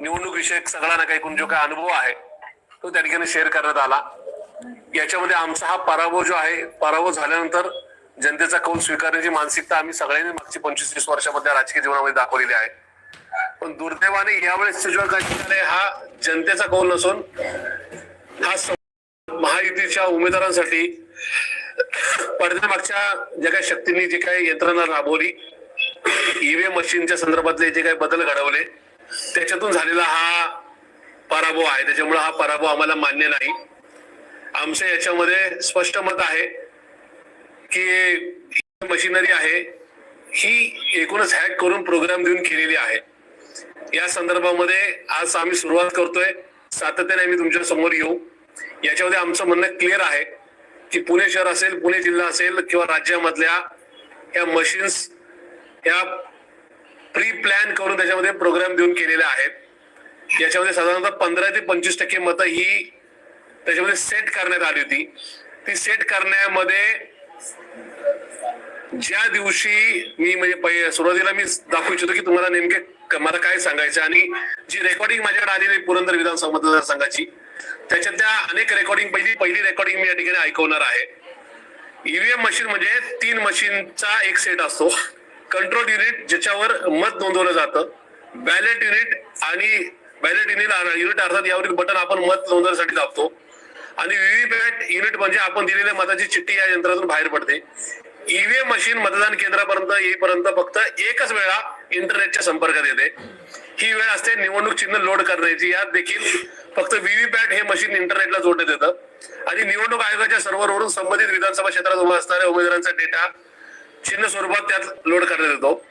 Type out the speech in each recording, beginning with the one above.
निवडणूक विषयक सगळा ना काही जो काही अनुभव आहे तो त्या ठिकाणी शेअर करण्यात आला. याच्यामध्ये आमचा हा पराभव जो आहे पराभव झाल्यानंतर जनतेचा कौल स्वीकारण्याची मानसिकता आम्ही सगळ्यांनी मागची पंचवीस तीस वर्षामध्ये राजकीय जीवनामध्ये दाखवलेली आहे. पण दुर्दैवाने यावेळेस हा जनतेचा कौल नसून हा महायुतीच्या उमेदवारांसाठी पडद्यामागच्या ज्या काही शक्तींनी जे काही यंत्रणा राबवली ईव्हीएम मशीनच्या संदर्भातले जे काही बदल घडवले त्याच्यातून झालेला हा पराभव आहे. त्याच्यामुळे हा पराभव आम्हाला मान्य नाही. आमचं याच्यामध्ये स्पष्ट मत आहे की ही मशिनरी आहे. ही एकूणच हॅक करून प्रोग्राम देऊन केलेली आहे. या संदर्भामध्ये आज आम्ही सुरुवात करतोय. सातत्याने आम्ही तुमच्यासमोर येऊ. याच्यामध्ये आमचं म्हणणं क्लिअर आहे की पुणे शहर असेल पुणे जिल्हा असेल किंवा राज्यामधल्या या मशीन्स या प्री प्लॅन करून त्याच्यामध्ये प्रोग्राम देऊन केलेले आहेत. याच्यामध्ये साधारणतः पंधरा ते पंचवीस टक्के मतं ही त्याच्यामध्ये सेट करण्यात आली होती. ती सेट करण्यामध्ये ज्या दिवशी मी म्हणजे सुरुवातीला मी दाखवू इच्छितो की तुम्हाला नेमके मला काय सांगायचं आणि जी रेकॉर्डिंग माझ्याकडे आलेली पुरंदर विधानसभा मतदारसंघाची त्याच्यातल्या अनेक रेकॉर्डिंग पहिली पहिली रेकॉर्डिंग मी या ठिकाणी ऐकवणार आहे. ईव्हीएम मशीन म्हणजे तीन मशीनचा एक सेट असतो. कंट्रोल युनिट ज्याच्यावर मत नोंदवलं जातं. बॅलेट युनिट आणि बॅलेट युनिट युनिट अर्थात यावरील बटन आपण मत नोंदवण्यासाठी दाबतो. आणि व्हीव्हीपॅट युनिट म्हणजे आपण दिलेल्या मताची चिठ्ठी या यंत्रातून बाहेर पडते. ईव्हीएम मशीन मतदान केंद्रापर्यंत येईपर्यंत फक्त एकच वेळा इंटरनेटच्या संपर्कात येते. ही वेळ असते निवडणूक चिन्ह लोड करण्याची. यात देखील फक्त व्हीव्हीपॅट हे मशीन इंटरनेटला जोडण्यात येतं. आणि निवडणूक आयोगाच्या सर्व्हरवरून संबंधित विधानसभा क्षेत्रात उभा असणाऱ्या उमेदवारांचा डेटा चिन्ह स्वरूपात त्यात लोड करण्यात येतो.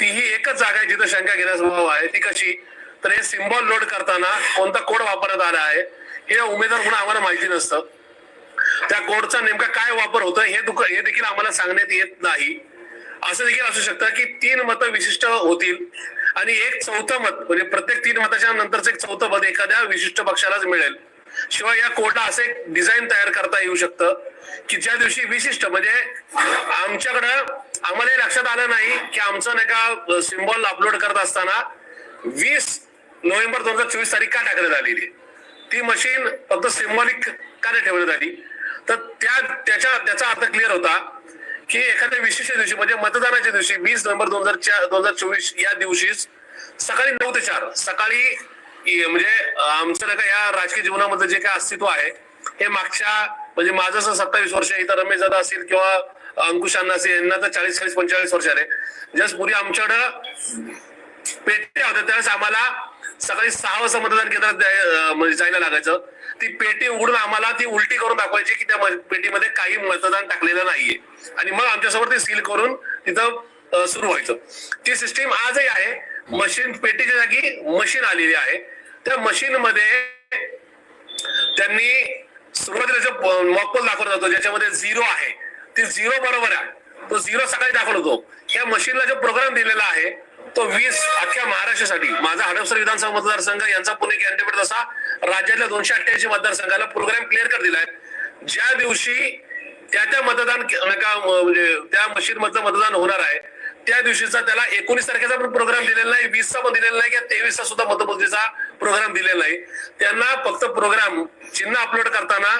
ती ही एकच जागा आहे जिथं शंका घेण्यास भाव आहे. ती कशी? तर हे सिम्बॉल लोड करताना कोणता कोड वापरण्यात आला आहे हे उमेदवार म्हणून आम्हाला माहिती नसतं. त्या कोडचा नेमका काय वापर होतो हे दुख हे देखील आम्हाला सांगण्यात येत नाही. असं देखील असू शकतं की तीन मतं विशिष्ट होतील आणि एक चौथं मत म्हणजे प्रत्येक तीन मताच्या नंतरचं एक चौथं मत एखाद्या विशिष्ट पक्षालाच मिळेल. शिवाय या कोडला असं एक डिझाईन तयार करता येऊ शकतं की ज्या दिवशी विशिष्ट म्हणजे आमच्याकडं आम्हाला हे लक्षात आलं नाही की आमचं नाही का सिम्बॉल अपलोड करत असताना वीस नोव्हेंबर दोन हजार चोवीस तारीख का टाकण्यात आलेली? ती मशीन फक्त सिम्बॉलिक का नाही ठेवण्यात आली? तर त्या त्याच्या त्याचा अर्थ क्लिअर होता की एखाद्या विशिष्ट दिवशी म्हणजे मतदानाच्या दिवशी वीस नोव्हेंबर दोन हजार चार दोन हजार चोवीस या दिवशीच सकाळी नऊ ते चार सकाळी म्हणजे आमचं नाही का या राजकीय जीवनामध्ये जे काय अस्तित्व आहे हे मागच्या म्हणजे माझं सत्तावीस वर्ष इथं रमेश दादा असेल किंवा अंकुश अण्णा असेल यांना तर चाळीस चाळीस पंचेचाळीस वर्ष आले जस्ट पूर्वी आमच्याकडं पेट्या होत्या त्यावेळेस आम्हाला सकाळी सहा वाजता मतदान केंद्रात म्हणजे जायला लागायचं. ती पेटी उघडून आम्हाला ती उलटी करून दाखवायची की त्या पेटीमध्ये काही मतदान टाकलेलं नाहीये. आणि मग आमच्यासमोर ते सील करून तिथं सुरू व्हायचं. ती सिस्टीम आजही आहे. मशीन पेटीच्या जागी मशीन आलेली आहे. त्या मशीन मध्ये त्यांनी सुरुवातीला जो मॉकपोल दाखवला जातो ज्याच्यामध्ये झिरो आहे. ती झिरो बरोबर आहे. तो झिरो सकाळी दाखवला होतो. या मशीनला जो प्रोग्राम दिलेला आहे तो वीस अख्ख्या महाराष्ट्रासाठी माझा हडपसर विधानसभा मतदारसंघ यांचा पुणे कॅन्डिडेट असा राज्यातल्या दोनशे अठ्ठ्याऐंशी मतदारसंघाला प्रोग्राम क्लिअर कर दिलाय. ज्या दिवशी त्या त्या मतदान म्हणजे त्या मशीन मधलं मतदान होणार आहे त्या दिवशीचा त्याला एकोणीस तारखेचा पण प्रोग्राम दिलेला नाही वीसचा पण दिलेला नाही किंवा तेवीसचा सुद्धा मतमोजणीचा प्रोग्राम दिलेला नाही. त्यांना फक्त प्रोग्राम चिन्ह अपलोड करताना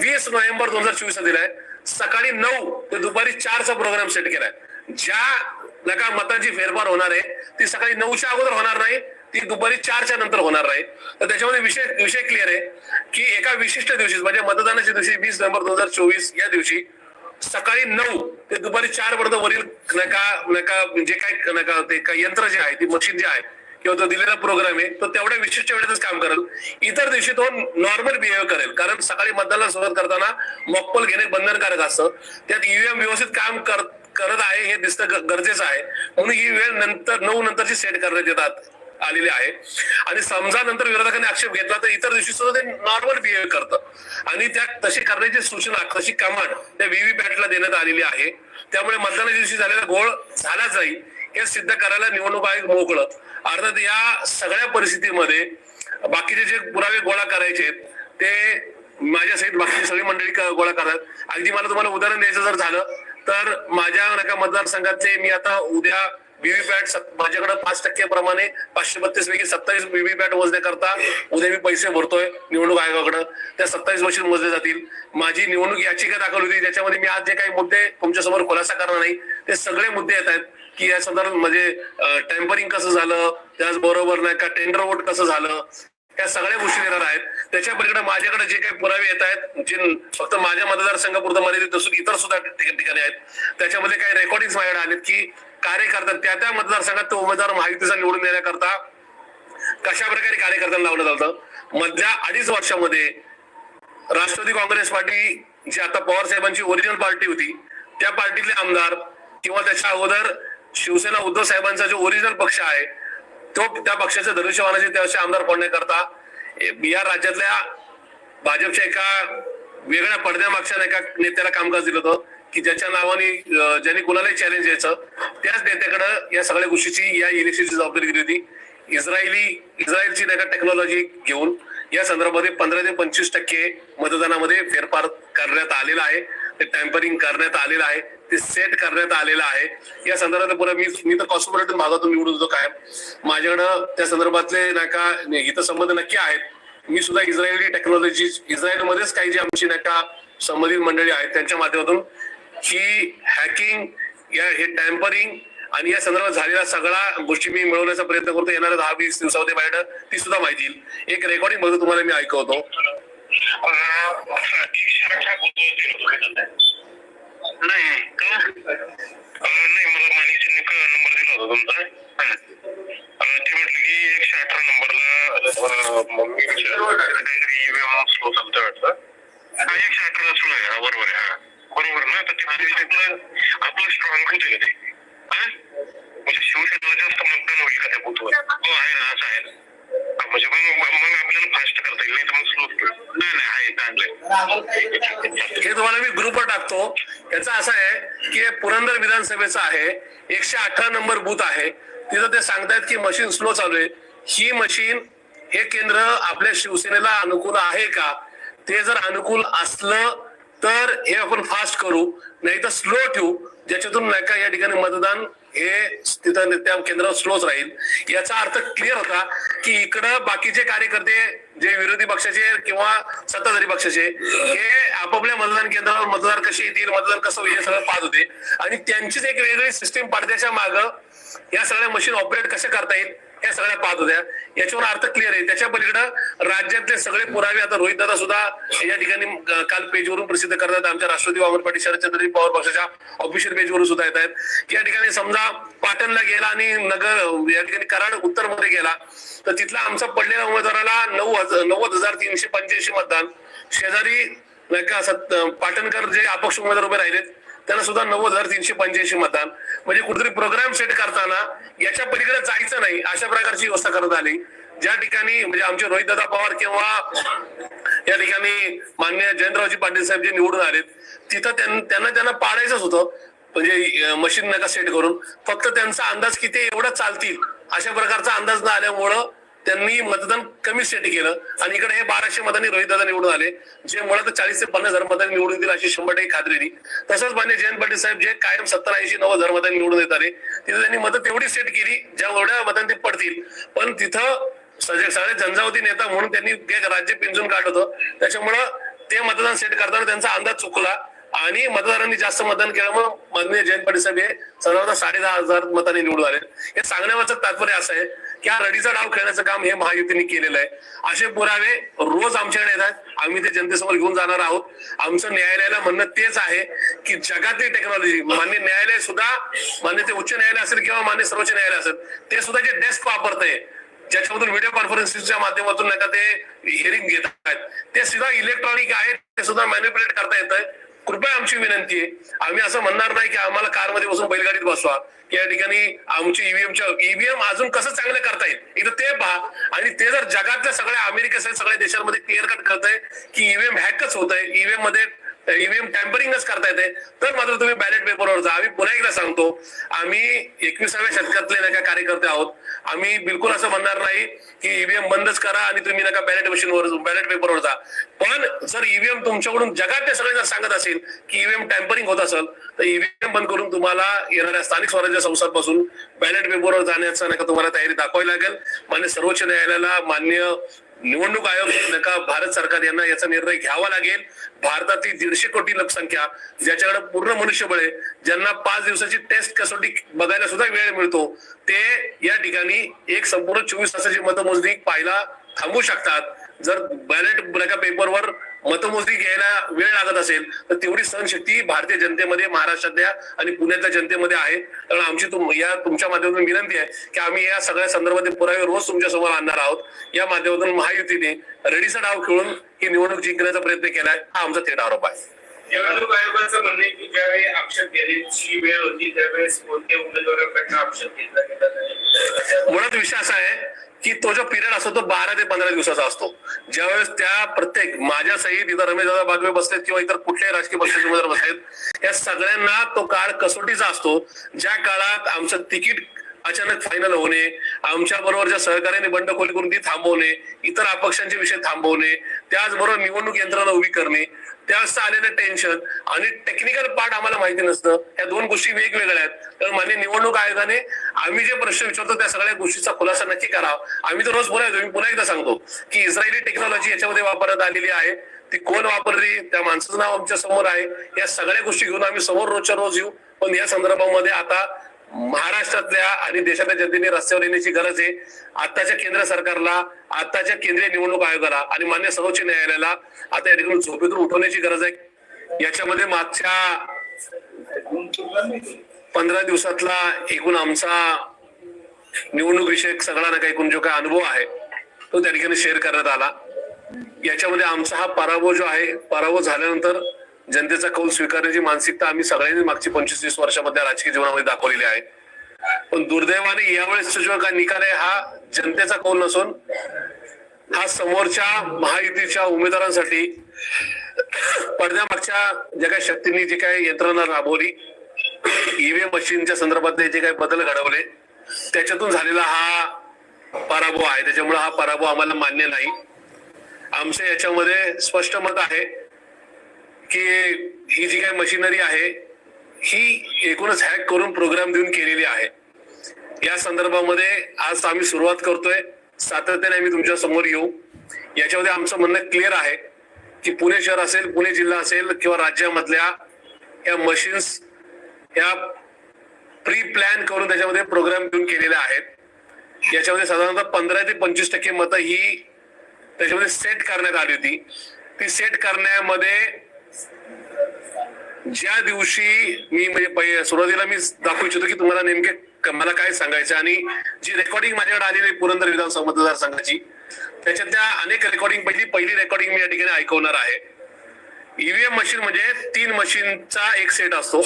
वीस नोव्हेंबर दोन हजार चोवीस दिलाय. सकाळी नऊ ते दुपारी चारचा प्रोग्राम सेट केलाय. ज्या नका मतांची फेरफार होणार आहे ती सकाळी नऊच्या अगोदर होणार नाही ती दुपारी चारच्या नंतर होणार नाही. तर त्याच्यामध्ये विषय विषय क्लिअर आहे की एका विशिष्ट दिवशी म्हणजे मतदानाच्या दिवशी वीस नोव्हेंबर दोन हजार चोवीस या दिवशी सकाळी नऊ ते दुपारी चार पर्यंत वरील नका नका जे काय नका ते काय यंत्र जे आहे ती मशीन जे आहे किंवा जो दिलेला प्रोग्राम आहे तो तेवढ्या विशिष्ट वेळेतच काम करेल. इतर दिवशी तो नॉर्मल बिहेव करेल. कारण सकाळी मतदानाला सुरुवात करताना मॉकपोल घेणे बंधनकारक असतं. त्यात ईव्हीएम व्यवस्थित काम करत करत आहे हे दिसतं गरजेचं आहे. म्हणून ही वेळ नंतर नऊ नंतरची सेट करण्यात येतात. आलेले आहे. आणि समजा नंतर विरोधकांनी आक्षेप घेतला तर इतर दिवशी सुद्धा ते नॉर्मल बिहेव करतं आणि त्या तशी करण्याची सूचना तशी कमांड त्या व्हीव्हीपॅटला देण्यात आलेली आहे. त्यामुळे मतदानाच्या दिवशी झालेला गोळ झालाच नाही हे सिद्ध करायला निवडणूक आयोग मोकळं. अर्थात या सगळ्या परिस्थितीमध्ये बाकीचे जे पुरावे गोळा करायचे ते माझ्या सहित बाकीची सगळी मंडळी गोळा करतात. अगदी मला तुम्हाला उदाहरण द्यायचं जर झालं तर माझ्या नका मतदारसंघाचे मी आता उद्या व्हीव्हीपॅट माझ्याकडे पाच टक्के प्रमाणे पाचशे बत्तीस पैकी सत्तावीस व्हीव्हीपॅट मोजण्याकरता उद्या मी पैसे भरतोय निवडणूक आयोगाकडे. त्या सत्तावीस मशीन मोजले जातील. माझी निवडणूक याचिका दाखल होती ज्याच्यामध्ये मी आज जे काही मुद्दे तुमच्यासमोर खुलासा करणार नाही ते सगळे मुद्दे येत आहेत की या संदर्भात म्हणजे टेम्परिंग कसं झालं त्याचबरोबर नाही का टेंडर वोट कसं झालं या सगळ्या गोष्टी येणार आहेत. त्याच्या पलीकडे माझ्याकडे जे काही पुरावे येत आहेत जे फक्त माझ्या मतदारसंघापुरतं मर्यादित असून इतर सुद्धा ठिकाणी आहेत त्याच्यामध्ये काही रेकॉर्डिंग माझ्याकडे आलेत की कार्यकर्ता त्या त्या मतदारसंघात तो उमेदवार महायुतीचा निवडून देण्याकरता कशा प्रकारे कार्यकर्त्यांना लावलं जातं मधल्या अडीच वर्षामध्ये राष्ट्रवादी काँग्रेस पार्टी जी आता पवार साहेबांची ओरिजिनल पार्टी होती त्या पार्टीतले आमदार किंवा त्याच्या अगोदर शिवसेना उद्धव साहेबांचा जो ओरिजिनल पक्ष आहे तो त्या पक्षाच्या धनुष्यवानाचे त्याचे आमदार पडण्याकरता या राज्यातल्या भाजपच्या एका वेगळ्या पडद्यामागच्या एका नेत्याला कामकाज दिलं होतं. की ज्याच्या नावाने ज्याने कुणालाही चॅलेंज द्यायचं त्याच नेत्याकडे या सगळ्या गोष्टीची या इलेक्शनची जबाबदारी दिली होती. इस्रायली इस्रायलची नाही का टेक्नॉलॉजी घेऊन या संदर्भामध्ये पंधरा ते पंचवीस टक्के मतदानामध्ये फेरफार करण्यात आलेला आहे. ते टॅम्परिंग करण्यात आलेलं आहे. ते सेट करण्यात आलेलं आहे. या संदर्भात पुन्हा मी मी तर कॉस्मोपॉलिटन भागातून निवडून होतो काय माझ्याकडं त्या संदर्भातले नाही का हितसंबंध नक्की आहेत. मी सुद्धा इस्रायली टेक्नॉलॉजी इस्रायलमध्येच काही जी आमची नाही का संबंधित मंडळी आहेत त्यांच्या माध्यमातून ही हॅकिंग या हे टॅम्परिंग आणि या संदर्भात झालेल्या सगळ्या गोष्टी मी मिळवण्याचा प्रयत्न करतो. येणाऱ्या दहा वीस दिवसामध्ये माझ्याकडे ती सुद्धा माहिती येईल. एक रेकॉर्डिंग बघतो तुम्हाला मी ऐकवतो. नाही का? अं, नाही मला माणिकजींनी नंबर दिला होता तुमचा. अं, ते म्हटलं की एकशे अठरा नंबरला काहीतरी एकशे अठरा स्लो आहे बरोबर आहे हा बरोबर ना तर ते आपलं आपलं स्ट्रॉंग होते का ते हा? म्हणजे शिवसेनेला जास्त मतदान होईल का त्या बुथवर. हो आहे ना असं आहे. म्हणजे मग मग आपल्याला फास्ट करता येईल नाही तर मग स्लो नाही नाही आहे चांगलं हे तुम्हाला मी ग्रुपवर टाकतो. याचा असं आहे की हे पुरंदर विधानसभेचं आहे. एकशे अठरा नंबर बूथ आहे. तिथं ते सांगतायत की मशीन स्लो चालू आहे. ही मशीन हे केंद्र आपल्या शिवसेनेला अनुकूल आहे का? ते जर अनुकूल असलं तर हे आपण फास्ट करू नाही तर स्लो ठेवू. ज्याच्यातून नाही का या ठिकाणी मतदान हे तिथं त्या केंद्रावर स्लोच राहील. याचा अर्थ क्लिअर होता की इकडं बाकीचे कार्यकर्ते जे विरोधी पक्षाचे किंवा सत्ताधारी पक्षाचे हे आपापल्या मतदान केंद्रावर मतदार कसे येतील मतदान कसं होईल हे सगळं पाहत होते. आणि त्यांचीच एक वेगळी सिस्टीम पडद्याच्या मागं या सगळ्या मशीन ऑपरेट कशा करता येईल या सगळ्या पाहत होत्या. याच्यावर अर्थ क्लिअर आहे. त्याच्या पलीकडं राज्यातले सगळे पुरावे आता रोहित दादा सुद्धा या ठिकाणी काल पेजवरून प्रसिद्ध करतात. आमच्या राष्ट्रवादी वामन पाटील शरदचंद्रजी पवार पक्षाच्या ऑफिशियल पेजवरून सुद्धा येत आहेत. या ठिकाणी समजा पाटणला गेला आणि नगर या ठिकाणी कराड उत्तरमध्ये गेला तर तिथला आमचा पडलेल्या उमेदवाराला नऊ हजार नव्वद हजार तीनशे पंच्याऐंशी मतदान. शेजारी नाही का पाटणकर जे अपक्ष उमेदवार उभे राहिलेत त्यांना सुद्धा नव्वद हजार तीनशे पंच्याऐंशी मतदान. म्हणजे कुठेतरी प्रोग्राम सेट करताना याच्या पलीकडे जायचं नाही अशा प्रकारची व्यवस्था करण्यात आली. ज्या ठिकाणी म्हणजे आमचे रोहित दादा पवार किंवा या ठिकाणी मान्य जयंतरावजी पाटील साहेब जे निवडून आलेत तिथं त्यांना त्यांना पाडायचंच होतं. म्हणजे मशीन नका सेट करून. फक्त त्यांचा अंदाज किती एवढं चालतील अशा प्रकारचा अंदाज न आल्यामुळं त्यांनी मतदान कमी सेट केलं. आणि इकडे हे बाराशे मतांनी रोहित दादा निवडून आले. जे मुळात चाळीस ते पन्नास हजार मतांनी निवडून येतील अशी शंभर टक्के खात्री दिली तसंच मान्य जयंत पाटील साहेब जे कायम सत्तर ऐंशी नव्वद हजार मतांनी निवडून येत आले. तिथे त्यांनी मतं तेवढी सेट केली ज्या एवढ्या मतांनी ते पडतील. पण तिथं सगळे झंझावती नेता म्हणून त्यांनी एक राज्य पिंजून काढत होतं. त्याच्यामुळं ते मतदान सेट करताना त्यांचा अंदाज चुकला. आणि मतदारांनी जास्त मतदान केल्यामुळे माननीय जयंत पाटील साहेब हे साधारणतः साडे दहा हजार मतांनी निवडून आले. हे सांगण्यावरचं तात्पर्य असं आहे. की हा रडीचा डाव खेळण्याचं काम हे महायुतीने केलेलं आहे. असे पुरावे रोज आमच्याकडे येतात. आम्ही ते जनतेसमोर घेऊन जाणार आहोत. आमचं न्यायालयाला म्हणणं तेच आहे की जगातली टेक्नॉलॉजी मान्य न्यायालय सुद्धा मान्य ते उच्च न्यायालय असेल किंवा मान्य सर्वोच्च न्यायालय असेल ते सुद्धा जे डेस्क वापरत आहे ज्याच्यामधून व्हिडिओ कॉन्फरन्सिंगच्या माध्यमातून नाही का ते हिअरिंग घेत आहेत ते सुद्धा इलेक्ट्रॉनिक आहे ते सुद्धा मॅन्युप्युलेट करता येत आहे कृपया आमची विनंती आहे. आम्ही असं म्हणणार नाही की आम्हाला कारमध्ये बसून बैलगाडीत बसवा. की या ठिकाणी आमची ईव्हीएमच्या ईव्हीएम अजून कसं चांगलं करता येईल? इथं ते पहा. आणि ते जर जगातल्या सगळ्या अमेरिकेसह सगळ्या देशांमध्ये क्लिअर कट करतंय की ईव्हीएम हॅकच होत आहे ईव्हीएममध्ये ईव्हीएम टॅम्परिंगच करता येते. तर मात्र तुम्ही बॅलेट पेपरवर जा. आम्ही पुन्हा एकदा सांगतो आम्ही एकविसाव्या शतकातले नाही कार्यकर्ते आहोत. आम्ही बिलकुल असं म्हणणार नाही की ईव्हीएम बंदच करा आणि तुम्ही नका बॅलेट मशीनवर बॅलेट पेपरवर जा. पण जर ईव्हीएम तुमच्याकडून जगातले सगळे जर सांगत असेल की ईव्हीएम टॅम्परिंग होत असेल तर ईव्हीएम बंद करून तुम्हाला येणाऱ्या स्थानिक स्वराज्य संस्थांपासून बॅलेट पेपरवर जाण्याचा नका तुम्हाला तयारी दाखवावी लागेल. मान्य सर्वोच्च न्यायालयाला मान्य निवडणूक आयोग नका भारत सरकार यांना याचा निर्णय घ्यावा लागेल. भारतातील दीडशे कोटी लोकसंख्या ज्याच्याकडे पूर्ण मनुष्यबळ आहे ज्यांना पाच दिवसाची टेस्ट कसोटी बघायला सुद्धा वेळ मिळतो ते या ठिकाणी एक संपूर्ण चोवीस तासाची मतमोजणी पाहायला थांबू शकतात. जर बॅलेट पेपरवर मतमोजणी घ्यायला वेळ लागत असेल तर तेवढी सहनशक्ती भारतीय जनतेमध्ये महाराष्ट्रातल्या आणि पुण्यातल्या जनतेमध्ये आहे. कारण आमची तुम या तुमच्या माध्यमातून विनंती आहे की आम्ही या सगळ्या संदर्भातील पुरावे रोज तुमच्यासमोर आणणार आहोत. या माध्यमातून महायुतीने रेडीचा डाव खेळून ही निवडणूक जिंकण्याचा प्रयत्न केलाय हा आमचा थेट आरोप आहे. निवडणूक आयोगाचं म्हणणं आहे की ज्यावेळी आक्षेप घेण्याची वेळ होती त्यावेळेस कोणत्या उमेदवाराकडनं आक्षेप घेतला गेला नाही मुळात विषय असा आहे की तो जो पिरियड असतो तो बारा ते पंधरा दिवसाचा असतो. ज्यावेळेस त्या प्रत्येक माझ्या सहित इतर रमेशदादा बागवे बसलेत किंवा इतर कुठल्याही राजकीय पक्षाचे उमेदवार बसलेत या सगळ्यांना तो काळ कसोटीचा असतो. ज्या काळात आमचं तिकीट अचानक फायनल होणे आमच्या बरोबर ज्या सहकार्याने बंडखोली करून ती थांबवणे इतर अपक्षांचे विषय थांबवणे त्याचबरोबर निवडणूक यंत्रणा उभी करणे त्यावेळेस आलेलं टेन्शन आणि टेक्निकल पार्ट आम्हाला माहिती नसतं. या दोन गोष्टी वेगवेगळ्या आहेत. तर मान्य निवडणूक आयोगाने आम्ही जे प्रश्न विचारतो त्या सगळ्या गोष्टीचा खुलासा नक्की करावा आम्ही तर रोज बोलायचो मी पुन्हा एकदा सांगतो की इस्रायली टेक्नॉलॉजी याच्यामध्ये वापरण्यात आलेली आहे. ती कोण वापरली? त्या माणसाचं नाव आमच्यासमोर आहे. या सगळ्या गोष्टी घेऊन आम्ही समोर रोजच्या रोज येऊ. पण या संदर्भामध्ये आता महाराष्ट्रातल्या आणि देशातल्या जनतेने रस्त्यावर येण्याची गरज आहे. आताच्या केंद्र सरकारला आताच्या केंद्रीय निवडणूक आयोगाला आणि मान्य सर्वोच्च न्यायालयाला आता या ठिकाणी झोपेतून उठवण्याची गरज आहे. याच्यामध्ये मागच्या पंधरा दिवसातला एकूण आमचा निवडणूक विषयक सगळा ना काही एकूण जो काही अनुभव आहे तो त्या ठिकाणी शेअर करण्यात आला. याच्यामध्ये आमचा हा पराभव जो आहे पराभव झाल्यानंतर जनतेचा कौल स्वीकारण्याची मानसिकता आम्ही सगळ्यांनी मागची पंचवीस तीस वर्षामध्ये राजकीय जीवनामध्ये दाखवलेली आहे. पण दुर्दैवाने यावेळेस जो काय निकाल आहे हा जनतेचा कौल नसून हा समोरच्या महायुतीच्या उमेदवारांसाठी पडद्यामागच्या ज्या काही शक्तींनी जी काही यंत्रणा राबवली ईव्हीएम मशीनच्या संदर्भातले जे काही बदल घडवले त्याच्यातून झालेला हा पराभव आहे. त्याच्यामुळे हा पराभव आम्हाला मान्य नाही. आमचं याच्यामध्ये स्पष्ट मत आहे की ही जी काही मशिनरी आहे ही एकूणच हॅक करून प्रोग्राम देऊन केलेली आहे. या संदर्भामध्ये आज आम्ही सुरुवात करतोय. सातत्याने आम्ही तुमच्यासमोर येऊ. याच्यामध्ये आमचं म्हणणं क्लिअर आहे की पुणे शहर असेल पुणे जिल्हा असेल किंवा राज्यामधल्या या मशीन्स या प्री प्लॅन करून त्याच्यामध्ये प्रोग्राम देऊन केलेल्या आहेत. याच्यामध्ये साधारणतः पंधरा ते पंचवीस टक्के मतं ही त्याच्यामध्ये सेट करण्यात आली होती. ती सेट करण्यामध्ये ज्या दिवशी मी म्हणजे सुरुवातीला मी दाखवू इच्छितो की तुम्हाला नेमके मला काय सांगायचं आणि जी रेकॉर्डिंग माझ्याकडे आलेली आहे पुरंदर विधानसभा मतदारसंघाची त्याच्यातल्या अनेक रेकॉर्डिंग पहिली पहिली रेकॉर्डिंग मी या ठिकाणी ऐकवणार आहे. ईव्हीएम मशीन म्हणजे तीन मशीनचा एक सेट असतो.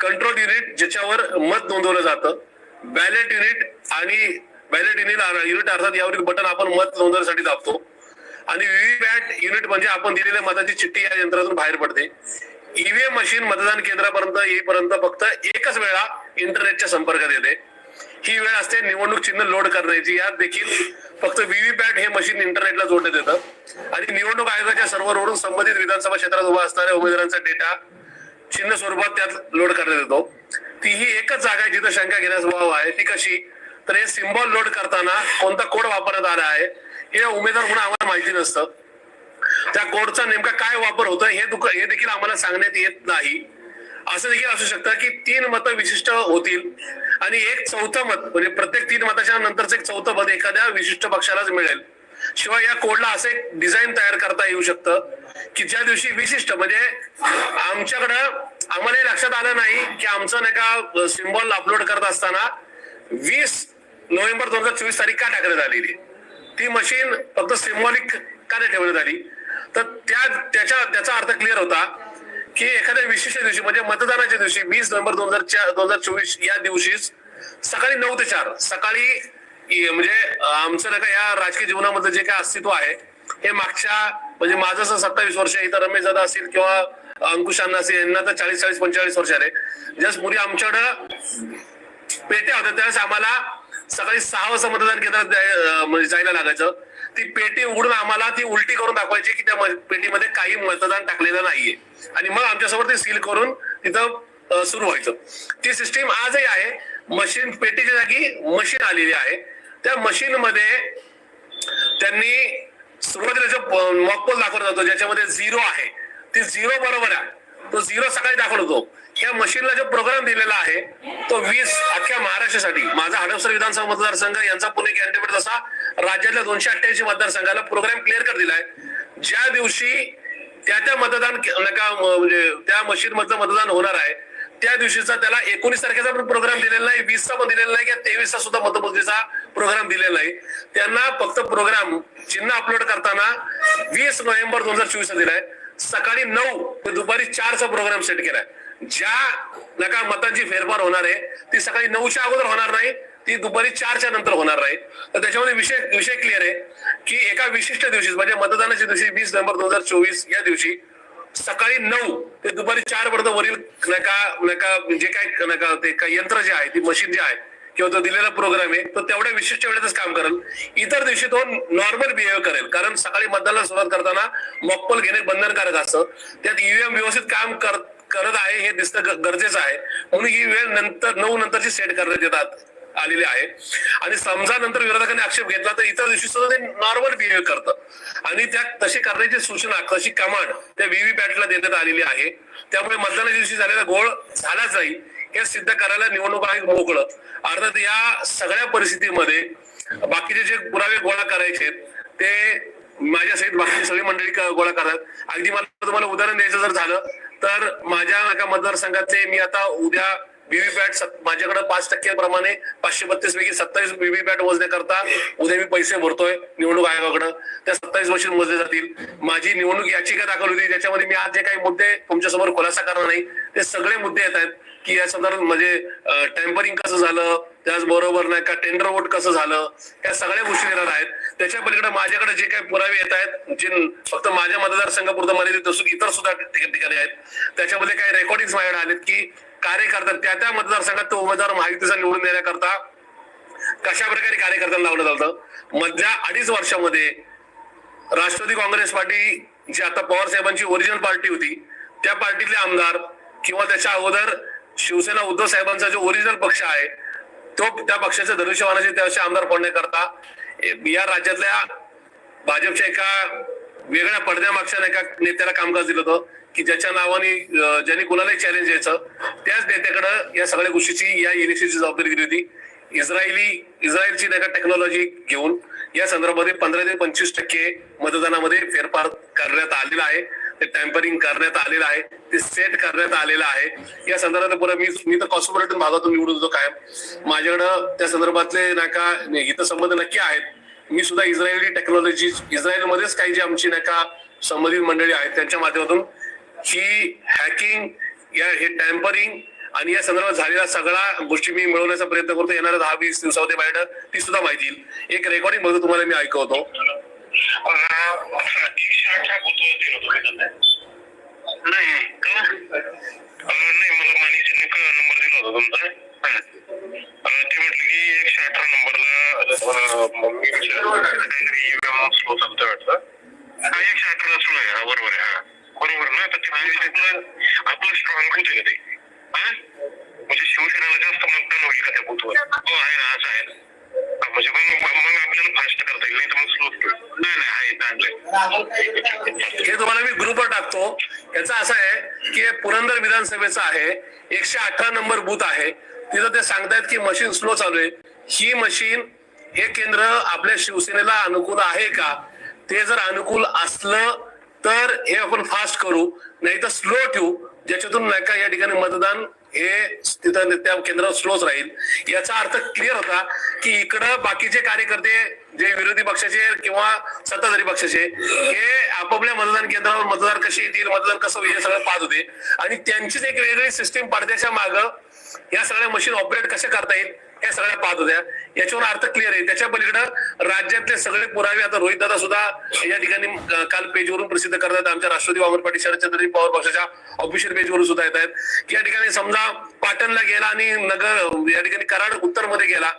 कंट्रोल युनिट ज्याच्यावर मत नोंदवलं जातं बॅलेट युनिट आणि बॅलेट युनिट युनिट अर्थात यावरील बटन आपण मत नोंदवण्यासाठी दाबतो. आणि व्हीव्हीपॅट युनिट म्हणजे आपण दिलेल्या मताची चिठ्ठी या यंत्रातून बाहेर पडते. ईव्हीएम मशीन मतदान केंद्रापर्यंत येईपर्यंत फक्त एकच वेळा इंटरनेटच्या संपर्कात येते. ही वेळ असते निवडणूक चिन्ह लोड करण्याची. यात देखील फक्त व्हीव्हीपॅट हे मशीन इंटरनेटला जोडण्यात येतं आणि निवडणूक आयोगाच्या सर्व्हरवरून संबंधित विधानसभा क्षेत्रात उभा असणाऱ्या उमेदवारांचा डेटा चिन्ह स्वरूपात त्यात लोड करण्यात येतो. ती ही एकच जागा आहे जिथं शंका घेण्यास वाव आहे. ती कशी? तर हे सिम्बॉल लोड करताना कोणता कोड वापरण्यात आला आहे हे उमेदवार म्हणून आम्हाला माहिती नसतं. त्या कोडचा नेमका काय वापर होतो हे दुख हे देखील आम्हाला सांगण्यात येत नाही. असं देखील असू शकतं की तीन मतं विशिष्ट होतील आणि एक चौथं मत म्हणजे प्रत्येक तीन मताच्या नंतरचं एक चौथं मत एखाद्या विशिष्ट पक्षालाच मिळेल. शिवाय या कोडला असं एक डिझाईन तयार करता येऊ शकतं की ज्या दिवशी विशिष्ट म्हणजे आमच्याकडं आम्हाला हे लक्षात आलं नाही की आमचं नाही का सिम्बॉल अपलोड करत असताना वीस नोव्हेंबर दोन हजार चोवीस तारीख का टाकण्यात आलेली ती मशीन फक्त सिम्बॉलिक का नाही ठेवण्यात आली? तर त्या त्याच्या त्याचा अर्थ क्लिअर होता की एखाद्या विशिष्ट दिवशी म्हणजे मतदानाच्या दिवशी वीस नोव्हेंबर दोन हजार दोन हजार चोवीस या दिवशीच सकाळी नऊ ते चार सकाळी म्हणजे आमचं नाही का या राजकीय जीवनामध्ये जे काय अस्तित्व आहे हे मागच्या म्हणजे माझं असं सत्तावीस वर्ष इथं रमेश दादा असेल किंवा अंकुश अण्णा असेल यांना तर चाळीस चाळीस पंचेचाळीस वर्ष आले जस्ट मुली आमच्याकडं पेट्या होत्या त्यावेळेस आम्हाला सकाळी सहा वाजता मतदान केंद्रात जाय- म्हणजे जायला लागायचं. ती पेटी उघडून आम्हाला ती उलटी करून दाखवायची की त्या पेटीमध्ये काही मतदान टाकलेलं नाहीये. आणि मग आमच्यासमोर ते सील करून तिथं सुरू व्हायचं. ती सिस्टीम आजही आहे. मशीन पेटीच्या जागी मशीन आलेली आहे. त्या मशीन मध्ये त्यांनी सुरुवातीला जो मॉकपोल दाखवला जातो ज्याच्यामध्ये झिरो आहे. ती झिरो बरोबर आहे. तो झिरो सकाळी दाखवतो या मशीनला जो प्रोग्राम दिलेला आहे तो वीस अख्ख्या महाराष्ट्रासाठी माझा हडपसर विधानसभा मतदारसंघ यांचा पुणे कॅन्डिडेट असा राज्यातल्या दोनशे अठ्ठ्याऐंशी मतदारसंघाला प्रोग्राम क्लिअर कर दिलाय. ज्या दिवशी त्या त्या मतदान नका म्हणजे त्या मशीन मधलं मतदान होणार आहे त्या दिवशीचा त्याला एकोणीस तारखेचा पण प्रोग्राम दिलेला नाही वीसचा पण दिलेला नाही किंवा तेवीसचा सुद्धा मतमोजणीचा प्रोग्राम दिलेला नाही. त्यांना फक्त प्रोग्राम चिन्ह अपलोड करताना वीस नोव्हेंबर दोन हजार चोवीसचा दिलाय. सकाळी नऊ ते दुपारी चारचा प्रोग्राम सेट केलाय. ज्या नका मतांची फेरफार होणार आहे ती सकाळी नऊच्या अगोदर होणार नाही ती दुपारी चारच्या नंतर होणार नाही. तर त्याच्यामध्ये विषय विषय क्लिअर आहे की एका विशिष्ट दिवशी म्हणजे मतदानाच्या दिवशी वीस नोव्हेंबर दोन हजार चोवीस या दिवशी सकाळी नऊ ते दुपारी चार पर्यंत वरील नका नका जे काय नका ते काय यंत्र जे आहे ती मशीन जे आहे किंवा तो दिलेला प्रोग्राम आहे तो तेवढ्या विशिष्ट वेळेतच काम करेल. इतर दिवशी तो नॉर्मल बिहेव करेल. कारण सकाळी मतदानाला सुरुवात करताना मॉकपोल घेणे बंधनकारक असतं. त्यात ईव्हीएम व्यवस्थित काम कर करत आहे हे दिसणं गरजेचं आहे. म्हणून ही वेळ नंतर नऊ नंतरची सेट करण्यात येतात आलेली आहे. आणि समजा नंतर विरोधकांनी आक्षेप घेतला तर इतर दिवशी सुद्धा ते नॉर्मल बिहेव करतं आणि त्या तशी करण्याची सूचना तशी कमांड त्या व्हीव्हीपॅटला देण्यात आलेली आहे. त्यामुळे मतदानाच्या दिवशी झालेला गोळ झालाच नाही. हे सिद्ध करायला निवडणूक आयोग मोकळं. अर्थात या सगळ्या परिस्थितीमध्ये बाकीचे जे पुरावे गोळा करायचे ते माझ्या सहित बाकीची सगळी मंडळी गोळा करतात. अगदी मला तुम्हाला उदाहरण द्यायचं जर झालं तर माझ्या एका मतदारसंघाचे मी आता उद्या व्हीव्हीपॅट माझ्याकडे पाच टक्के प्रमाणे पाचशे बत्तीस पैकी सत्तावीस व्हीव्हीपॅट मोजण्याकरता उद्या मी पैसे भरतोय निवडणूक आयोगाकडे. त्या सत्तावीस मशीन मोजले जातील. माझी निवडणूक याचिका दाखल होती ज्याच्यामध्ये मी आज जे काही मुद्दे तुमच्यासमोर खुलासा करणार नाही ते सगळे मुद्दे येत आहेत की या संदर्भात म्हणजे टेम्परिंग कसं झालं? त्याचबरोबर नाही का टेंडर वोट कसं झालं या सगळ्या गोष्टी येणार आहेत. त्याच्या पलीकडे माझ्याकडे जे काही पुरावे येत आहेत जे फक्त माझ्या मतदारसंघापुरतं मर्यादित असून इतर सुद्धा ठिकाणी आहेत. त्याच्यामध्ये काही रेकॉर्डिंग माझ्याकडे आलेत की कार्यकर्ता त्या त्या मतदारसंघात तो उमेदवार माहितीचा निवडून देण्याकरता कशा प्रकारे कार्यकर्त्यांना लावलं जातं मधल्या अडीच वर्षामध्ये राष्ट्रवादी काँग्रेस पार्टी जी आता पवार साहेबांची ओरिजिनल पार्टी होती त्या पार्टीतले आमदार किंवा त्याच्या अगोदर शिवसेना उद्धव साहेबांचा जो ओरिजिनल पक्ष आहे तो त्या पक्षाच्या धनुष्यवानाचे त्याचे आमदार पडणे करता. या राज्यातल्या भाजपच्या एका वेगळ्या पडद्यामागच्या एका नेत्याला कामकाज दिलं होतं की ज्याच्या नावाने ज्यांनी कुणालाही चॅलेंज यायचं त्याच नेत्याकडे या सगळ्या गोष्टीची या इलेक्शनची जबाबदारी दिली होती. इस्रायली इस्रायलची नाही का टेक्नॉलॉजी घेऊन या संदर्भामध्ये पंधरा ते पंचवीस टक्के मतदानामध्ये फेरफार करण्यात आलेला आहे. ते टॅम्परिंग करण्यात आलेलं आहे ते सेट करण्यात आलेलं आहे. या संदर्भात बरं मी मी तर कॉस्मोपॉलिटन भागातून निवडून होतो कायम. माझ्याकडं त्या संदर्भातले नाही का हितसंबंध नक्की आहेत. मी सुद्धा इस्रायली टेक्नॉलॉजी इस्रायलमध्येच काही जी आमची नाही का संबंधित मंडळी आहेत त्यांच्या माध्यमातून ही हॅकिंग या हे टॅम्परिंग आणि या संदर्भात झालेल्या सगळ्या गोष्टी मी मिळवण्याचा प्रयत्न करतो. येणाऱ्या दहा वीस दिवसामध्ये माझ्याकडे ती सुद्धा माहिती येईल. एक रेकॉर्डिंग बघतो तुम्हाला मी ऐकवतो. एकशे अठरा बुथ दिलं तुम्ही नाही का नाही मला मानेजीने नंबर दिला होता तुमचा ते म्हटलं की एकशे अठरा नंबरला काहीतरी स्लो चालतोय वाटतं हा एकशे अठरा स्लो आहे हा बरोबर आहे हा बरोबर ना तर ते आपलं आपलं स्ट्रॉंग होते का ते म्हणजे शिवसेनेला जास्त मतदान होईल का त्या बुथवर हो आहे ना असं आहे ना म्हणजे मग मग आपल्याला फास्ट करता येईल नाही तर मग स्लो नाही नाही आहे चांगलं हे तुम्हाला मी ग्रुपवर टाकतो. याचा असं आहे की पुरंदर विधानसभेचं आहे. एकशे अठरा नंबर बूथ आहे. तिथं ते सांगतायत की मशीन स्लो चालू आहे. ही मशीन हे केंद्र आपल्या शिवसेनेला अनुकूल आहे का? ते जर अनुकूल असलं तर हे आपण फास्ट करू नाही तर स्लो ठेवू ज्याच्यातून नाही का या ठिकाणी मतदान हे तिथं त्या केंद्रावर स्लोच राहील. याचा अर्थ क्लिअर होता की इकडं बाकीचे कार्यकर्ते जे विरोधी पक्षाचे किंवा सत्ताधारी पक्षाचे हे आपापल्या मतदान केंद्रावर मतदार कसे येतील मतदान कसं होईल हे सगळं पाहत होते. आणि त्यांचीच एक वेगळी सिस्टीम पडद्याच्या मागं या सगळ्या मशीन ऑपरेट कशा करता येईल या सगळ्या पाहत होत्या. याच्यावर अर्थ क्लिअर आहे. त्याच्या पलीकडे राज्यातले सगळे पुरावे आता रोहित दादा सुद्धा या ठिकाणी काल पेजवरून प्रसिद्ध करतात. आमच्या राष्ट्रवादी वामन पाटील शरदचंद्र पवार पक्षाच्या ऑफिशियल पेजवरून सुद्धा येत आहेत की या ठिकाणी समजा पाटणला गेला आणि नगर या ठिकाणी कराड उत्तरमध्ये गेला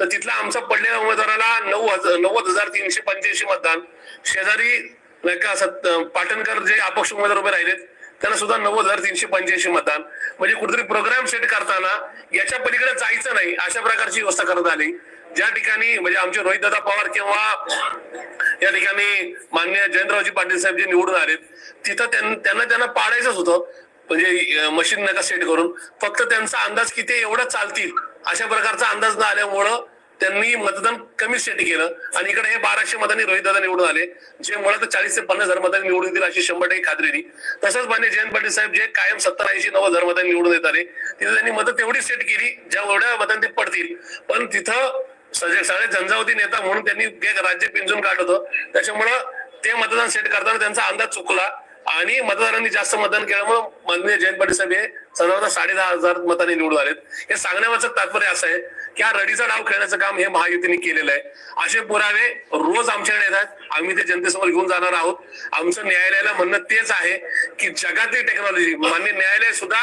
तर तिथला आमचा पडलेल्या उमेदवाराला नऊ हजार नव्वद हजार तीनशे पंच्याऐंशी मतदान. शेजारी नाही का पाटणकर जे अपक्ष उमेदवार उभे राहिलेत त्यांना सुद्धा नव्वद हजार तीनशे पंच्याऐंशी मतदान. म्हणजे कुठेतरी प्रोग्राम सेट करताना याच्या पलीकडे जायचं नाही अशा प्रकारची व्यवस्था करण्यात आली. ज्या ठिकाणी म्हणजे आमचे रोहित दादा पवार किंवा या ठिकाणी मान्य जयंतरावजी पाटील साहेब जे निवडून आलेत तिथं त्यांना त्यांना पाडायचंच होतं. म्हणजे मशीन नका सेट करून. फक्त त्यांचा अंदाज किती एवढा एवढं चालतील अशा प्रकारचा अंदाज न आल्यामुळं त्यांनी मतदान कमी सेट केलं. आणि इकडे हे बाराशे मतांनी रोहित दादा निवडून आले. जे मुळात चाळीस ते पन्नास हजार मतांनी निवडून येतील अशी शंभर टक्के खात्री दिली. तसंच मान्य जयंत पाटील साहेब जे कायम सत्तर ऐंशी नव्वद हजार मतांनी निवडून येत आले तिथे त्यांनी मतं तेवढी सेट केली ज्या एवढ्या मतांनी ते पडतील. पण तिथं सगळे सगळे झंझावती नेता म्हणून त्यांनी एक राज्य पिंजून काढलं होतं. त्याच्यामुळं ते मतदान सेट करताना त्यांचा अंदाज चुकला. आणि मतदारांनी जास्त मतदान केल्यामुळे माननीय जयंत पाटील साहेब हे साडे दहा हजार मतांनी निवडून आलेत. हे सांगण्यामागचं तात्पर्य असं आहे. या रडीचा डाव खेळण्याचं काम हे महायुतीने केलेलं आहे. असे पुरावे रोज आमच्याकडे येतात. आम्ही ते जनतेसमोर घेऊन जाणार आहोत. आमचं न्यायालयाला म्हणणं तेच आहे की जगातली टेक्नॉलॉजी मान्य न्यायालय सुद्धा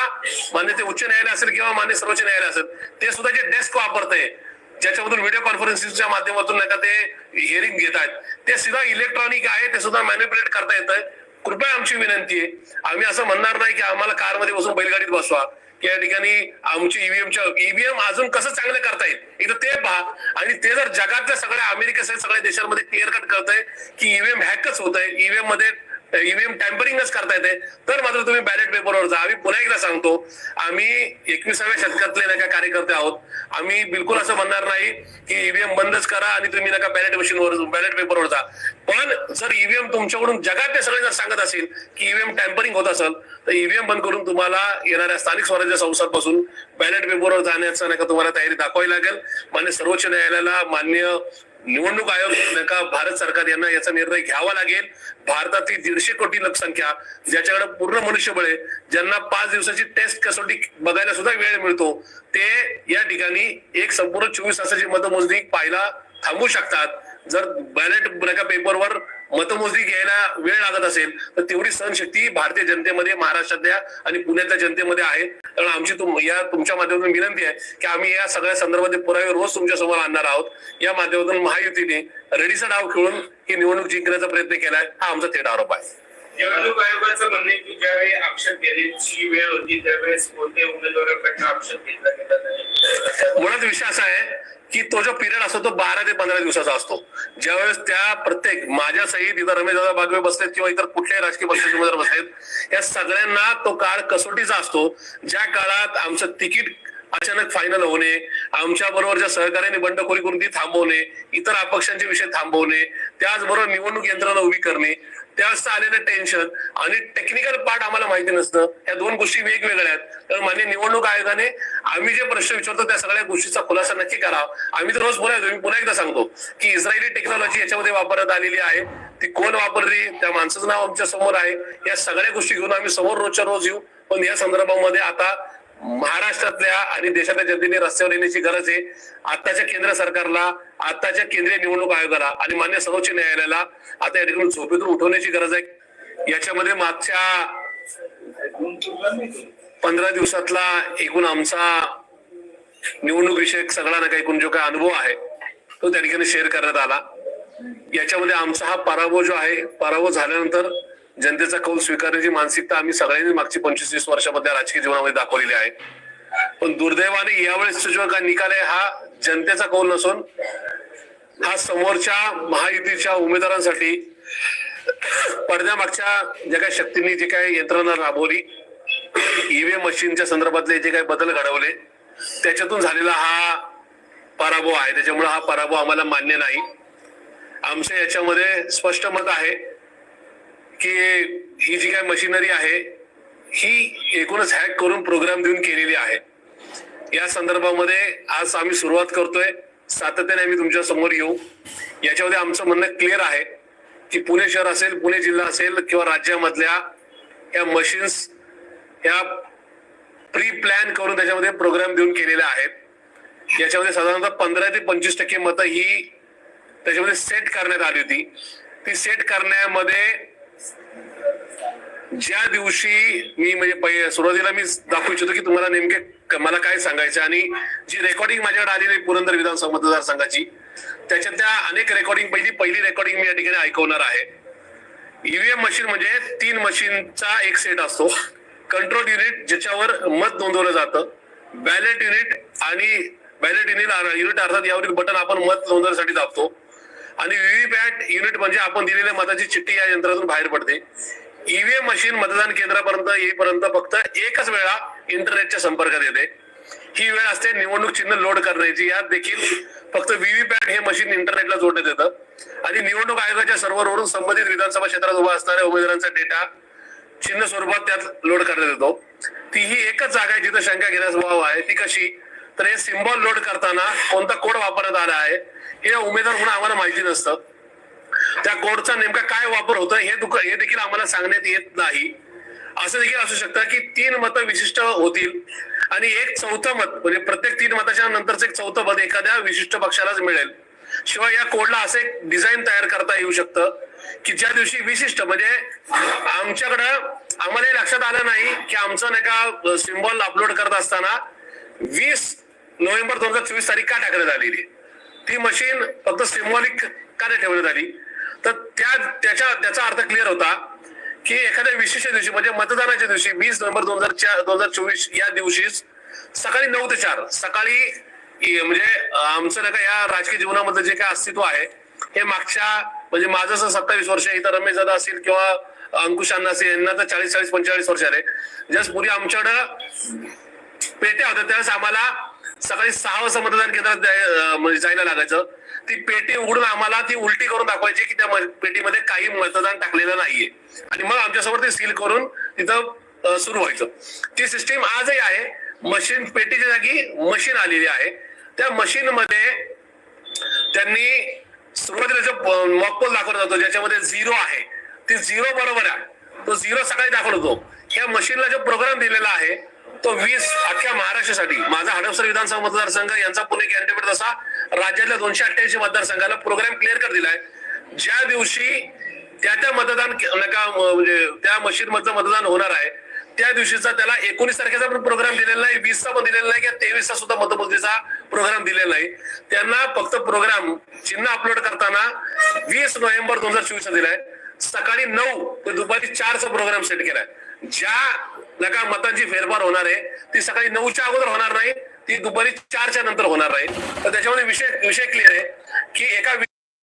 मान्य ते उच्च न्यायालय असेल किंवा मान्य सर्वोच्च न्यायालय असेल ते सुद्धा जे डेस्क वापरत आहे ज्याच्यामधून व्हिडिओ कॉन्फरन्सिंगच्या माध्यमातून नाही ते हिअरिंग घेत आहेत ते सुद्धा इलेक्ट्रॉनिक आहे ते सुद्धा मॅन्युप्युलेट करता येत आहे कृपया आमची विनंती आहे. आम्ही असं म्हणणार नाही की आम्हाला कारमध्ये बसून बैलगाडीत बसवा. या ठिकाणी आमची ईव्हीएमच्या ईव्हीएम अजून कसं चांगलं करता येईल इथं ते पहा. आणि ते जर जगातल्या सगळ्या अमेरिकेसह सगळ्या देशांमध्ये क्लिअर कट करत आहे की ईव्हीएम हॅकच होत आहे ईव्हीएममध्ये ईव्हीएम टॅम्परिंगच करता येते. तर मात्र तुम्ही बॅलेट पेपरवर जा. आम्ही पुन्हा एकदा सांगतो आम्ही एकविसाव्या शतकातले नाही का कार्यकर्ते आहोत. आम्ही बिलकुल असं म्हणणार नाही की ईव्हीएम बंदच करा आणि तुम्ही नका बॅलेट मशीनवर बॅलेट पेपरवर जा. पण जर ईव्हीएम तुमच्याकडून जगातले सगळे जर सांगत असेल की ईव्हीएम टॅम्परिंग होत असेल तर ईव्हीएम बंद करून तुम्हाला येणाऱ्या स्थानिक स्वराज्य संस्थांपासून बॅलेट पेपरवर जाण्याचा नाही तुम्हाला तयारी दाखवावी लागेल. मान्य सर्वोच्च न्यायालयाला मान्य निवडणूक आयोग का भारत सरकार यांना याचा निर्णय घ्यावा लागेल. भारतातील दीडशे कोटी लोकसंख्या ज्याच्याकडे पूर्ण मनुष्यबळ आहे ज्यांना पाच दिवसाची टेस्ट कसोटी बघायला सुद्धा वेळ मिळतो ते या ठिकाणी एक संपूर्ण चोवीस तासाची मतमोजणी पाहायला थांबू शकतात. जर बॅलेट नका पेपरवर मतमोजणी घ्यायला वेळ लागत असेल तर तेवढी सहनशक्ती भारतीय जनतेमध्ये महाराष्ट्रातल्या आणि पुण्यातल्या जनतेमध्ये आहे. कारण आमची तुम या तुमच्या माध्यमातून विनंती आहे की आम्ही या सगळ्या संदर्भातील पुरावे रोज तुमच्यासमोर आणणार आहोत. या माध्यमातून महायुतीने रेडीचा डाव खेळून ही निवडणूक जिंकण्याचा प्रयत्न केलाय हा आमचा थेट आरोप आहे. निवडणूक आयोगाचं म्हणणं आहे की ज्यावेळी आक्षेप घेण्याची वेळ होती त्यावेळेस कोणत्याही उमेदवाराकडनं आक्षेप घेतला गेला नाही मुळात विषय असा आहे की तो जो पिरियड असतो तो बारा ते पंधरा दिवसाचा असतो. ज्यावेळेस त्या प्रत्येक माझ्या सहित इतर रमेशदादा बागवे बसलेत किंवा इतर कुठल्याही राजकीय पक्षाचे उमेदवार बसलेत या सगळ्यांना तो काळ कसोटीचा असतो. ज्या काळात आमचं तिकीट अचानक फायनल होणे आमच्या बरोबर ज्या सहकार्याने बंडखोरी करून ती थांबवणे इतर अपक्षांचे विषय थांबवणे त्याचबरोबर निवडणूक यंत्रणा उभी करणे त्यावेळेस आलेलं टेन्शन आणि टेक्निकल पार्ट आम्हाला माहिती नसतं. या दोन गोष्टी वेगवेगळ्या आहेत. तर मान्य निवडणूक आयोगाने आम्ही जे प्रश्न विचारतो त्या सगळ्या गोष्टीचा खुलासा नक्की करावा आम्ही तर रोज बोलायचो मी पुन्हा एकदा सांगतो की इस्रायली टेक्नॉलॉजी याच्यामध्ये वापरण्यात आलेली आहे. ती कोण वापरली? त्या माणसाचं नाव आमच्यासमोर आहे. या सगळ्या गोष्टी घेऊन आम्ही समोर रोजच्या रोज येऊ. पण या संदर्भामध्ये आता महाराष्ट्रातल्या आणि देशातल्या जनतेने रस्त्यावर येण्याची गरज आहे. आताच्या केंद्र सरकारला आताच्या केंद्रीय निवडणूक आयोगाला आणि मान्य सर्वोच्च न्यायालयाला आता या ठिकाणी झोपेतून उठवण्याची गरज आहे. याच्यामध्ये मागच्या पंधरा दिवसातला एकूण आमचा निवडणूक विषयक सगळा ना काही एकूण जो काही अनुभव आहे तो त्या ठिकाणी शेअर करण्यात आला. याच्यामध्ये आमचा हा पराभव जो आहे पराभव झाल्यानंतर जनतेचा कौल स्वीकारण्याची मानसिकता आम्ही सगळ्यांनी मागची पंचवीस वीस वर्षामध्ये राजकीय जीवनामध्ये दाखवलेली आहे. पण दुर्दैवाने यावेळेस जो काय निकाल आहे हा जनतेचा कौल नसून हा समोरच्या महायुतीच्या उमेदवारांसाठी पडद्यामागच्या ज्या काही शक्तींनी जे काही यंत्रणा राबवली ईव्हीएम मशीनच्या संदर्भातले जे काही बदल घडवले त्याच्यातून झालेला हा पराभव आहे. त्याच्यामुळे हा पराभव आम्हाला मान्य नाही. आमच्या याच्यामध्ये स्पष्ट मत आहे की ही जी काय मशिनरी आहे ही एकूणच हॅक करून प्रोग्राम देऊन केलेली आहे. या संदर्भामध्ये आज आम्ही सुरुवात करतोय. सातत्याने आम्ही तुमच्यासमोर येऊ. याच्यामध्ये आमचं म्हणणं क्लिअर आहे की पुणे शहर असेल पुणे जिल्हा असेल किंवा राज्यामधल्या या मशीन्स या प्री प्लॅन करून त्याच्यामध्ये प्रोग्राम देऊन केलेल्या आहेत. याच्यामध्ये साधारणतः पंधरा ते पंचवीस टक्के मतं ही त्याच्यामध्ये सेट करण्यात आली होती. ती सेट करण्यामध्ये ज्या दिवशी मी म्हणजे सुरुवातीला मी दाखवू इच्छितो की तुम्हाला नेमके मला काय सांगायचं आणि जी रेकॉर्डिंग माझ्याकडे आलेली पुरंदर विधानसभा मतदारसंघाची त्याच्यातल्या अनेक रेकॉर्डिंग पहिली पहिली रेकॉर्डिंग मी या ठिकाणी ऐकवणार आहे. ईव्हीएम मशीन म्हणजे तीन मशीनचा एक सेट असतो. कंट्रोल युनिट ज्याच्यावर मत नोंदवलं जातं बॅलेट युनिट आणि बॅलेट युनिट युनिट अर्थात यावरील बटन आपण मत नोंदवण्यासाठी दाबतो. आणि व्हीव्हीपॅट युनिट म्हणजे आपण दिलेल्या मताची चिठ्ठी या यंत्रातून बाहेर पडते. ईव्हीएम मशीन मतदान केंद्रापर्यंत येईपर्यंत फक्त एकच वेळा इंटरनेटच्या संपर्कात येते. ही वेळ असते निवडणूक चिन्ह लोड करण्याची. यात देखील फक्त व्हीव्हीपॅट हे मशीन इंटरनेटला जोडण्यात येतं. आणि निवडणूक आयोगाच्या सर्व्हरवरून संबंधित विधानसभा क्षेत्रात उभा असणाऱ्या उमेदवारांचा डेटा चिन्ह स्वरूपात त्यात लोड करण्यात येतो. ती ही एकच जागा आहे जिथं शंका घेण्यास वाव आहे. ती कशी? तर हे सिम्बॉल लोड करताना कोणता कोड वापरण्यात आला आहे हे उमेदवार म्हणून आम्हाला माहिती नसतं. त्या कोडचा नेमका काय वापर होतं हे दुख हे देखील आम्हाला सांगण्यात येत नाही. असं देखील असू शकतं की तीन मतं विशिष्ट होतील आणि एक चौथं मत म्हणजे प्रत्येक तीन मताच्या नंतरचं एक चौथं मत एखाद्या विशिष्ट पक्षालाच मिळेल. शिवाय या कोडला असं एक डिझाईन तयार करता येऊ शकतं की ज्या दिवशी विशिष्ट म्हणजे आमच्याकडं आम्हाला हे लक्षात आलं नाही की आमचं नाही का सिम्बॉल अपलोड करत असताना वीस नोव्हेंबर दोन हजार चोवीस तारीख का टाकण्यात आलेली ती मशीन फक्त सिम्बॉलिक का नाही ठेवण्यात आली? तर त्या त्याच्या त्याचा अर्थ क्लिअर होता की एखाद्या विशिष्ट दिवशी म्हणजे मतदानाच्या दिवशी वीस नोव्हेंबर दोन हजार चार दोन हजार चोवीस या दिवशीच सकाळी नऊ ते चार सकाळी म्हणजे आमचं नाही का या राजकीय जीवनामध्ये जे काय अस्तित्व आहे हे मागच्या म्हणजे माझं असं सत्तावीस वर्ष इथं रमेश दादा असेल किंवा अंकुश अण्णा असेल यांना तर चाळीस चाळीस पंचेचाळीस वर्ष आले. जस्ट पूर्वी आमच्याकडं पेट्या होत्या त्यावेळेस आम्हाला सकाळी सहा वाजता मतदान केंद्रात म्हणजे जायला लागायचं. ती पेटी उघडून आम्हाला ती उलटी करून दाखवायची की त्या पेटीमध्ये काही मतदान टाकलेलं नाहीये. आणि मग आमच्यासमोर ते सील करून तिथं सुरू व्हायचं. ती सिस्टीम आजही आहे. मशीन पेटीच्या जागी मशीन आलेली आहे. त्या मशीन मध्ये त्यांनी सुरुवातीला जो मॉकपोल दाखवला जातो ज्याच्यामध्ये झिरो आहे ती झिरो बरोबर आहे. तो झिरो सकाळी दाखवतो या मशीनला जो प्रोग्राम दिलेला आहे तो वीस अख्ख्या महाराष्ट्रासाठी. माझा हडपसर विधानसभा मतदारसंघ यांचा पुणे कॅन्डिडेट तसा राज्यातल्या दोनशे अठ्ठ्याऐंशी मतदारसंघाला प्रोग्राम क्लिअर कर दिलाय ज्या दिवशी त्या त्या मतदान नका म्हणजे त्या मशीन मधलं मतदान होणार आहे त्या दिवशीचा त्याला एकोणीस तारखेचा पण प्रोग्राम दिलेला नाही वीसचा पण दिलेला नाही किंवा तेवीसचा सुद्धा मतमोजणीचा प्रोग्राम दिलेला नाही. त्यांना फक्त प्रोग्राम चिन्ह अपलोड करताना वीस नोव्हेंबर दोन हजार चोवीस दिलाय. सकाळी नऊ ते दुपारी चारचा प्रोग्राम सेट केलाय. ज्या नका मतांची फेरफार होणार आहे. ती सकाळी नऊच्या अगोदर होणार नाही ती दुपारी चारच्या नंतर होणार नाही. तर त्याच्यामध्ये विषय विषय क्लिअर आहे की एका